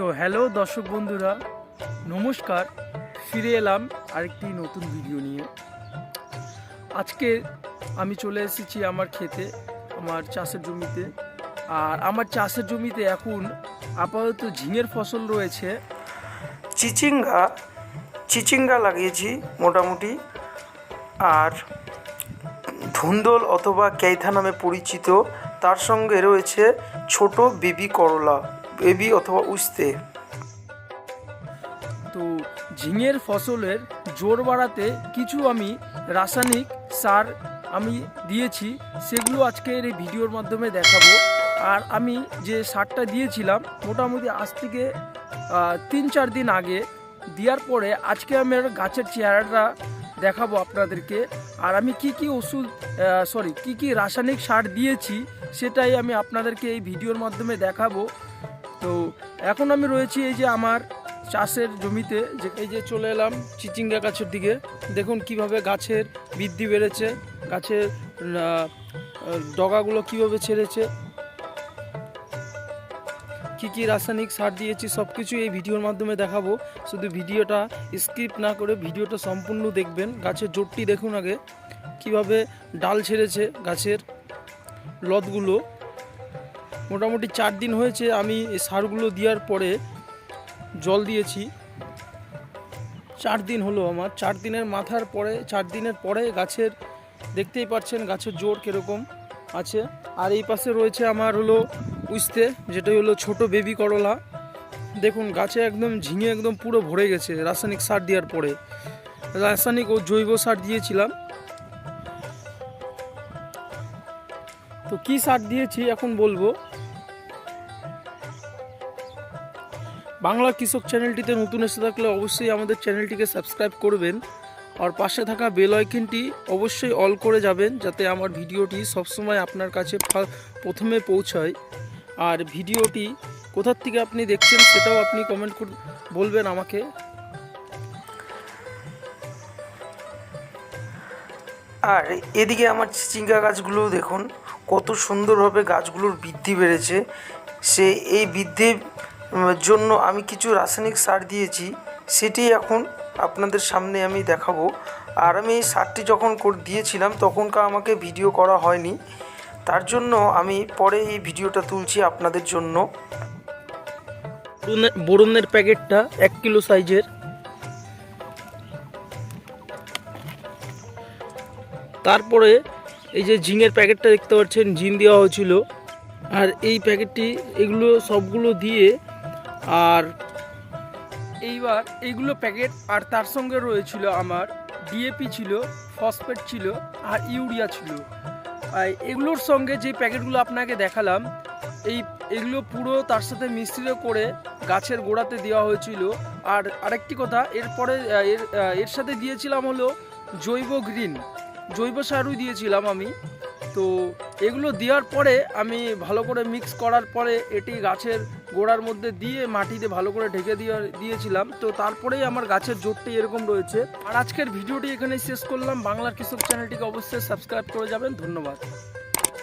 তো হ্যালো দর্শক বন্ধুরা, নমস্কার, ফিরে এলাম আরেকটি নতুন ভিডিও নিয়ে। আজকে আমি চলে এসেছি আমার খেতে আমার চাষের জমিতে। আর আমার চাষের জমিতে এখন আপাতত ঝিঙের ফসল রয়েছে। চিচিঙ্গা চিচিঙ্গা লাগিয়েছি মোটামুটি। আর ধুন্দল অথবা কেইথা নামে পরিচিত, তার সঙ্গে রয়েছে ছোট বেবি করলা। বেবি অথবা উস্তে। তো ঝিঙের ফসলের জোর বাড়াতে কিছু আমি রাসায়নিক সার আমি দিয়েছি, সেগুলো আজকের এই ভিডিওর মাধ্যমে দেখাবো। আর আমি যে সারটা দিয়েছিলাম, মোটামুটি আজ থেকে তিন চার দিন আগে, দেওয়ার পরে আজকে আমার গাছের চেহারাটা দেখাবো আপনাদেরকে। আর আমি কি কি ওষুধ সরি কি কি রাসায়নিক সার দিয়েছি, সেটাই আমি আপনাদেরকে এই ভিডিওর মাধ্যমে দেখাবো। তো এখন আমি রয়েছি এই যে আমার চাষের জমিতে, যে এই যে চলে এলাম চিচিঙ্গা গাছের দিকে। দেখুন কীভাবে গাছের বৃদ্ধি বেড়েছে, গাছের ডগাগুলো কীভাবে ছেড়েছে। কি কি রাসায়নিক সার দিয়েছি সব কিছু এই ভিডিওর মাধ্যমে দেখাবো। শুধু ভিডিওটা স্কিপ না করে ভিডিওটা সম্পূর্ণ দেখবেন। গাছের জোরটি দেখুন আগে। কীভাবে ডাল ছেড়েছে গাছের লতগুলো। মোটামুটি চার দিন হয়েছে আমি এই সারগুলো দেওয়ার পরে জল দিয়েছি। চার দিন হলো আমার। চার দিনের মাথার পরে, চার দিনের পরে গাছের, দেখতেই পাচ্ছেন গাছের জোর কীরকম আছে। আর এই পাশে রয়েছে আমার হলো উস্তে যেটাই হলো ছোট বেবি করলা। দেখুন, গাছে একদম ঝিঙে একদম পুরো ভরে গেছে। রাসায়নিক সার দেওয়ার পরে। রাসায়নিক ও জৈব সার দিয়েছিলাম। তো কি সার দিয়েছি এখন বলব? বাংলা কৃষক চ্যানেলটিতে নতুন এসে থাকলে অবশ্যই আমাদের চ্যানেলটিকে সাবস্ক্রাইব করবেন। আর পাশে থাকা বেল আইকনটি অবশ্যই অল করে যাবেন, যাতে আমার ভিডিওটি সবসময় আপনার কাছে প্রথমে পৌঁছায়। আর ভিডিওটি কোথার থেকে আপনি দেখছেন সেটাও আপনি কমেন্ট বলবেন আমাকে। আর এদিকে আমার চিচিঙ্গা গাছগুলো দেখুন, কত সুন্দরভাবে গাছগুলোর বৃদ্ধি বেড়েছে। সে, এই বৃদ্ধির জন্য আমি কিছু রাসায়নিক সার দিয়েছি, সেটি এখন আপনাদের সামনে আমি দেখাবো। আর আমি এই সারটি যখন দিয়েছিলাম, তখনকার আমাকে ভিডিও করা হয়নি। তার জন্য আমি পরে এই ভিডিওটা তুলছি আপনাদের জন্য। বোরনের প্যাকেটটা এক কিলো সাইজের। তারপরে এই যে ঝিঙের প্যাকেটটা দেখতে পাচ্ছেন, জিন দেওয়া হয়েছিল। আর এই প্যাকেটটি, এগুলো সবগুলো দিয়ে আর এইবার এইগুলো প্যাকেট আর তার সঙ্গে রয়েছিল আমার ডিএপি ছিল, ফসফেট ছিল আর ইউরিয়া ছিল। আর এগুলোর সঙ্গে যে প্যাকেটগুলো আপনাকে দেখালাম, এই, এগুলো পুরো তার সাথে মিশ্রিত করে গাছের গোড়াতে দেওয়া হয়েছিল। আর আরেকটি কথা, এরপরে এর এর সাথে দিয়েছিলাম হলো জৈব গ্রিন। জৈব সারও দিয়েছিলাম আমি। তো এগুলো দেওয়ার পরে আমি ভালো করে মিক্স করার পরে এটি গাছের গোড়ার মধ্যে দিয়ে মাটিতে ভালো করে ঢেকে দিয়ে, দিয়েছিলাম। তো তারপরেই আমার গাছের জোরটি এরকম রয়েছে। আর আজকের ভিডিওটি এখানেই শেষ করলাম। বাংলার কৃষক চ্যানেলটিকে অবশ্যই সাবস্ক্রাইব করে যাবেন। ধন্যবাদ।